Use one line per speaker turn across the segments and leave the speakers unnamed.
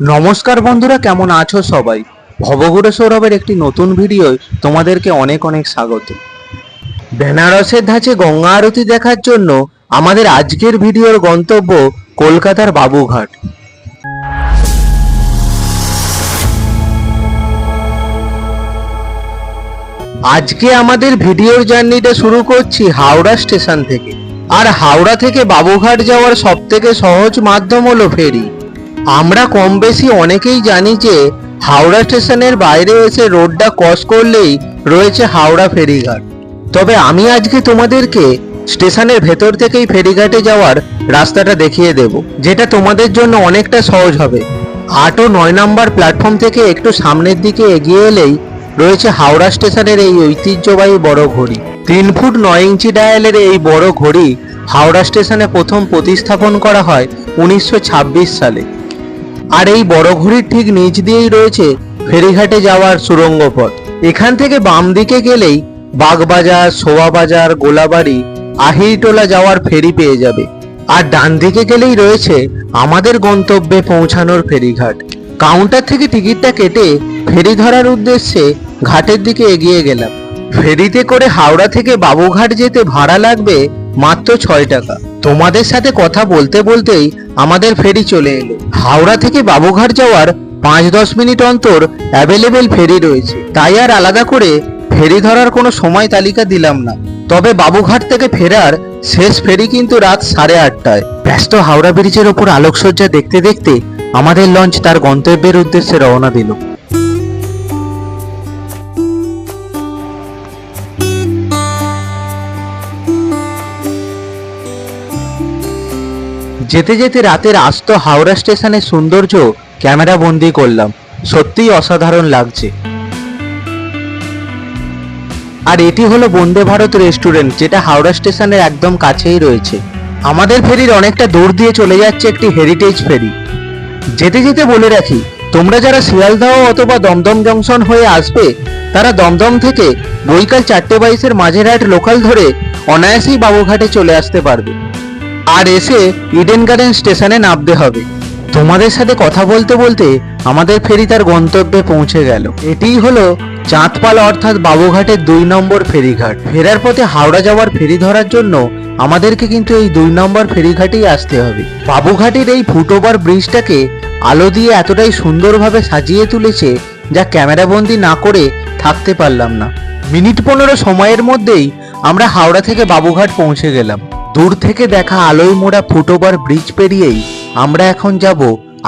নমস্কার বন্ধুরা, কেমন আছো সবাই? ভবঘুরে সৌরভের একটি নতুন ভিডিওয় তোমাদেরকে অনেক অনেক স্বাগত। বেনারসের ধাঁচে গঙ্গা আরতি দেখার জন্য আমাদের আজকের ভিডিওর গন্তব্য কলকাতার বাবুঘাট। আজকে আমাদের ভিডিওর জার্নিটা শুরু করছি হাওড়া স্টেশন থেকে। আর হাওড়া থেকে বাবুঘাট যাওয়ার সব থেকে সহজ মাধ্যম হলো ফেরি। আমরা কম বেশি অনেকেই জানি যে হাওড়া স্টেশনের বাইরে এসে রোডটা ক্রস করলেই রয়েছে হাওড়া ফেরিঘাট। তবে আমি আজকে তোমাদেরকে স্টেশনের ভেতর থেকেই ফেরিঘাটে যাওয়ার রাস্তাটা দেখিয়ে দেব, যেটা তোমাদের জন্য অনেকটা সহজ হবে। আট ও নয় নম্বর প্ল্যাটফর্ম থেকে একটু সামনের দিকে এগিয়ে এলেই রয়েছে হাওড়া স্টেশনের এই ঐতিহ্যবাহী বড় ঘড়ি। তিন ফুট নয় ইঞ্চি ডায়ালের এই বড় ঘড়ি হাওড়া স্টেশনে প্রথম প্রতিস্থাপন করা হয় উনিশশো ছাব্বিশ সালে। আর এই বড় ঘড়ির ঠিক নিচ দিয়েই রয়েছে ফেরিঘাটে যাওয়ার সুরঙ্গ পথ। এখান থেকে বাম দিকে গেলেই বাগবাজার, শোভাবাজার, গোলাবাড়ি, আহিরটোলা যাওয়ার ফেরি পেয়ে যাবে। আর ডান দিকে গেলেই রয়েছে আমাদের গন্তব্যে পৌঁছানোর ফেরিঘাট। কাউন্টার থেকে টিকিটটা কেটে ফেরি ধরার উদ্দেশ্যে ঘাটের দিকে এগিয়ে গেলাম। ফেরিতে করে হাওড়া থেকে বাবুঘাট যেতে ভাড়া লাগবে মাত্র ছয় টাকা। তোমাদের সাথে কথা বলতে বলতেই আমাদের ফেরি চলে এলো। হাওড়া থেকে বাবুঘাট যাওয়ার পাঁচ দশ মিনিট অন্তর অ্যাভেলেবেল ফেরি রয়েছে। তাই আর আলাদা করে ফেরি ধরার কোনো সময় তালিকা দিলাম না। তবে বাবুঘাট থেকে ফেরার শেষ ফেরি কিন্তু রাত সাড়ে আটটায়। ব্যস্ত হাওড়া ব্রিজের ওপর আলোকসজ্জা দেখতে দেখতে আমাদের লঞ্চ তার গন্তব্যের উদ্দেশ্যে রওনা দিল। যেতে যেতে রাতের আস্ত হাওড়া স্টেশনের সৌন্দর্য ক্যামেরা বন্দি করলাম। সত্যিই অসাধারণ লাগছে। আর এটি হলো বন্দে ভারত রেস্টুরেন্ট, যেটা হাওড়া স্টেশনের একদম কাছেই রয়েছে। আমাদের ফেরির অনেকটা দূর দিয়ে চলে যাচ্ছে একটি হেরিটেজ ফেরি। যেতে যেতে বলে রাখি, তোমরা যারা শিয়ালদহ অথবা দমদম জংশন হয়ে আসবে, তারা দমদম থেকে বৈকাল চারটে বাইশের মাঝেরহাট লোকাল ধরে অনায়াসেই বাবুঘাটে চলে আসতে পারবে। আর এসে ইডেন গার্ডেন স্টেশনে নামতে হবে। তোমাদের সাথে কথা বলতে বলতে আমাদের ফেরি তার গন্তব্যে পৌঁছে গেল। এটিই হলো চাঁদপাল অর্থাৎ বাবুঘাটের দুই নম্বর ফেরিঘাট। ফেরার পথে হাওড়া যাওয়ার ফেরি ধরার জন্য আমাদেরকে কিন্তু এই দুই নম্বর ফেরিঘাটেই আসতে হবে। বাবুঘাটের এই ফুটওভার ব্রিজটাকে আলো দিয়ে এতটাই সুন্দরভাবে সাজিয়ে তুলেছে যা ক্যামেরাবন্দি না করে থাকতে পারলাম না। মিনিট পনেরো সময়ের মধ্যেই আমরা হাওড়া থেকে বাবুঘাট পৌঁছে গেলাম। দূর থেকে দেখা আলোয় মোড়া ফুটওভার ব্রিজ পেরিয়েই আমরা এখন যাব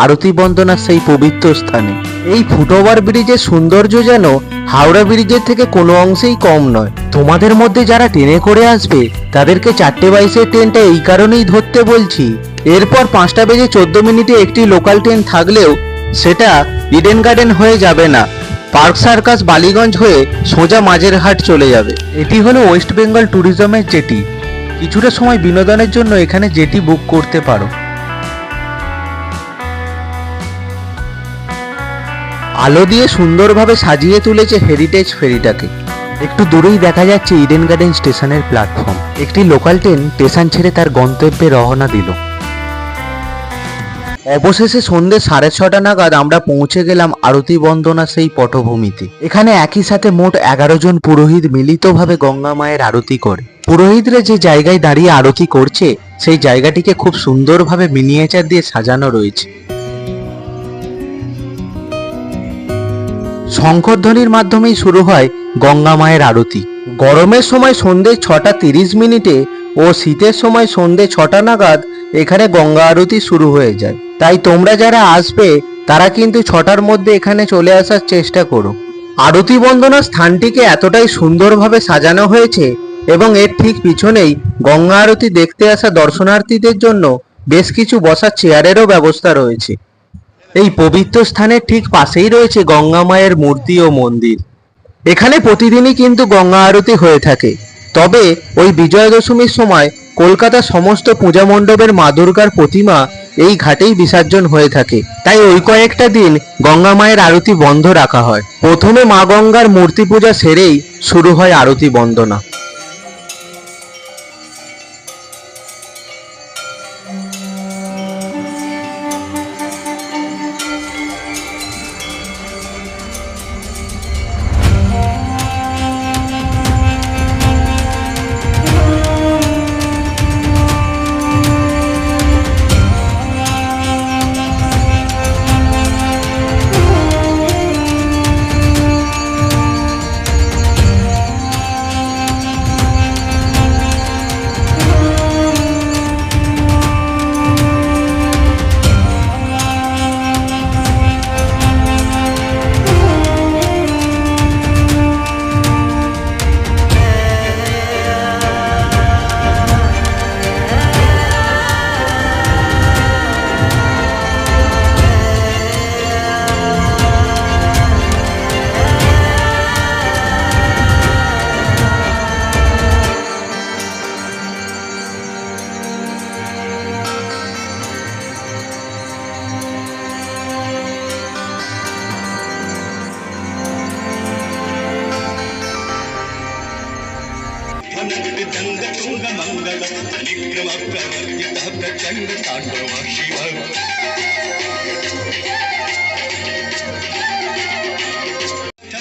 আরতি বন্দনার সেই পবিত্র স্থানে। এই ফুটওভার ব্রিজের সৌন্দর্য যেন হাওড়া ব্রিজের থেকে কোনো অংশেই কম নয়। তোমাদের মধ্যে যারা ট্রেনে করে আসবে, তাদেরকে চারটে বাইশের ট্রেনটা এই কারণেই ধরতে বলছি। এরপর পাঁচটা বেজে চোদ্দ মিনিটে একটি লোকাল ট্রেন থাকলেও সেটা ইডেন গার্ডেন হয়ে যাবে না। পার্ক সার্কাস বালিগঞ্জ হয়ে সোজা মাঝের হাট চলে যাবে। এটি হলো ওয়েস্ট বেঙ্গল ট্যুরিজমের জেটি কিছুটা সময় বিনোদনের জন্য এখানে জেটি বুক করতে পারো। আলো দিয়ে সুন্দরভাবে সাজিয়ে তুলেছে হেরিটেজ ফেরিটাকে। একটু দূরেই দেখা যাচ্ছে ইডেন গার্ডেন স্টেশনের প্ল্যাটফর্ম একটি লোকাল ট্রেন স্টেশন ছেড়ে তার গন্তব্যে রওনা দিল। অবশেষে সন্ধ্যে সাড়ে ছটা নাগাদ আমরা পৌঁছে গেলাম আরতি বন্দনা সেই পটভূমিতে। এখানে একই সাথে মোট এগারো জন পুরোহিত মিলিতভাবে গঙ্গা মায়ের আরতি করে। পুরোহিতরা যে জায়গায় দাঁড়িয়ে আরতি করছে, সেই জায়গাটিকে খুব সুন্দরভাবে মিনিয়েচার দিয়ে সাজানো রয়েছে। শঙ্করধ্বনির মাধ্যমেই শুরু হয় গঙ্গা মায়ের আরতি। গরমের সময় সন্ধে ছটা তিরিশ মিনিটে ও শীতের সময় সন্ধে ছটা নাগাদ এখানে গঙ্গা আরতি শুরু হয়ে যায়। তাই তোমরা যারা আসবে, তারা কিন্তু ছটার মধ্যে এখানে চলে আসার চেষ্টা করো। আরতি বন্দনা স্থানটিকে এতটাই সুন্দরভাবে সাজানো হয়েছে এবং এর ঠিক পিছনেই গঙ্গা আরতি দেখতে আসা দর্শনার্থীদের জন্য বেশ কিছু বসার চেয়ারেরও ব্যবস্থা রয়েছে। এই পবিত্র স্থানের ঠিক পাশেই রয়েছে গঙ্গা মায়ের মূর্তি ও মন্দির। এখানে প্রতিদিনই কিন্তু গঙ্গা আরতি হয়ে থাকে। তবে ওই বিজয়া দশমীর সময় কলকাতার সমস্ত পূজা মণ্ডপের মা দুর্গার প্রতিমা এই ঘাটেই বিসর্জন হয়ে থাকে। তাই ওই কয়েকটা দিন গঙ্গা মায়ের আরতি বন্ধ রাখা হয়। প্রথমে মা গঙ্গার মূর্তি পূজা সেরেই শুরু হয় আরতি বন্দনা।
ನಡೆದು ತಂದ ತುಂಗ ಮಂಗಳ ವಿಕ್ರಮ ಪ್ರವರ್ತಿತ ಪ್ರಚಂಡ ತಾಂಡವ ಶಿವ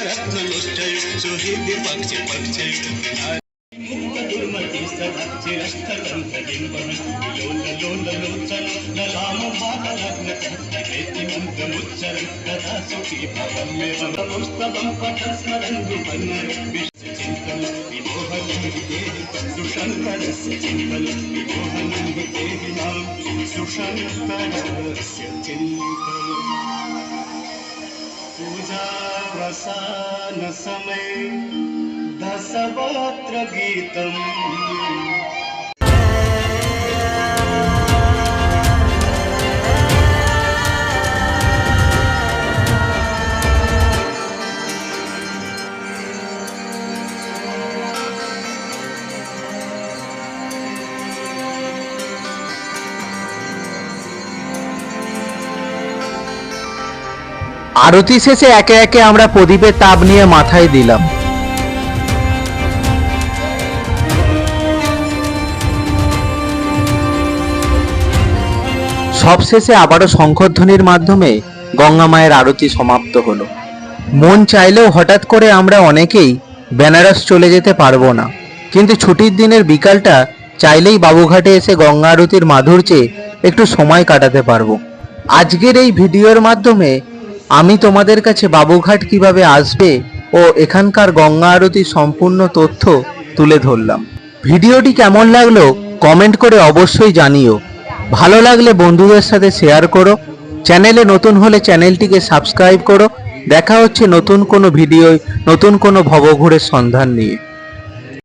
ರತ್ನಲುಷ್ಟಯು ಸುಹಿತಿ ಪಕ್ಷ ಪಕ್ಷ ದುರ್ಮತಿ ಸದಕ್ಷಿರಸ್ತಂತ್ರಬಿಂಬನ ಲೋಲ ಲೋಲ ಲೋಚನ ಲಲಾಮ ಭಾಗಲಗ್ನ ಕೃತಿ ಮಂತ್ರಮುಚ್ಚರ ಕಥಾ ಸುಖಿ ಭವಮ್ಯ ಪುಸ್ತವಂ ಪಠಸ್ಮರಂದು ಪನ್ನ सुशङ्करस्य चिन्तनं दिनां सुशङ्करस्य चिन्त पूजा रसानसमये दसपात्रगीतम्
আরতি শেষে একে একে আমরা প্রদীপের তাপ নিয়ে মাথায় দিলাম। সবশেষে আবারও শঙ্খধ্বনির মাধ্যমে গঙ্গা মায়ের আরতি সমাপ্ত হলো। মন চাইলেও হঠাৎ করে আমরা অনেকেই বেনারস চলে যেতে পারব না। কিন্তু ছুটির দিনের বিকালটা চাইলেই বাবুঘাটে এসে গঙ্গা আরতির মাধুর্যে একটু সময় কাটাতে পারব। আজকের এই ভিডিওর মাধ্যমে আমি তোমাদের কাছে বাবুঘাট কীভাবে আসবে ও এখানকার গঙ্গা আরতির সম্পূর্ণ তথ্য তুলে ধরলাম। ভিডিওটি কেমন লাগল কমেন্ট করে অবশ্যই জানিও। ভালো লাগলে বন্ধুদের সাথে শেয়ার করো। চ্যানেলে নতুন হলে চ্যানেলটিকে সাবস্ক্রাইব করো। দেখা হচ্ছে নতুন কোনো ভিডিওয়, নতুন কোনো ভবঘুরের সন্ধান নিয়ে।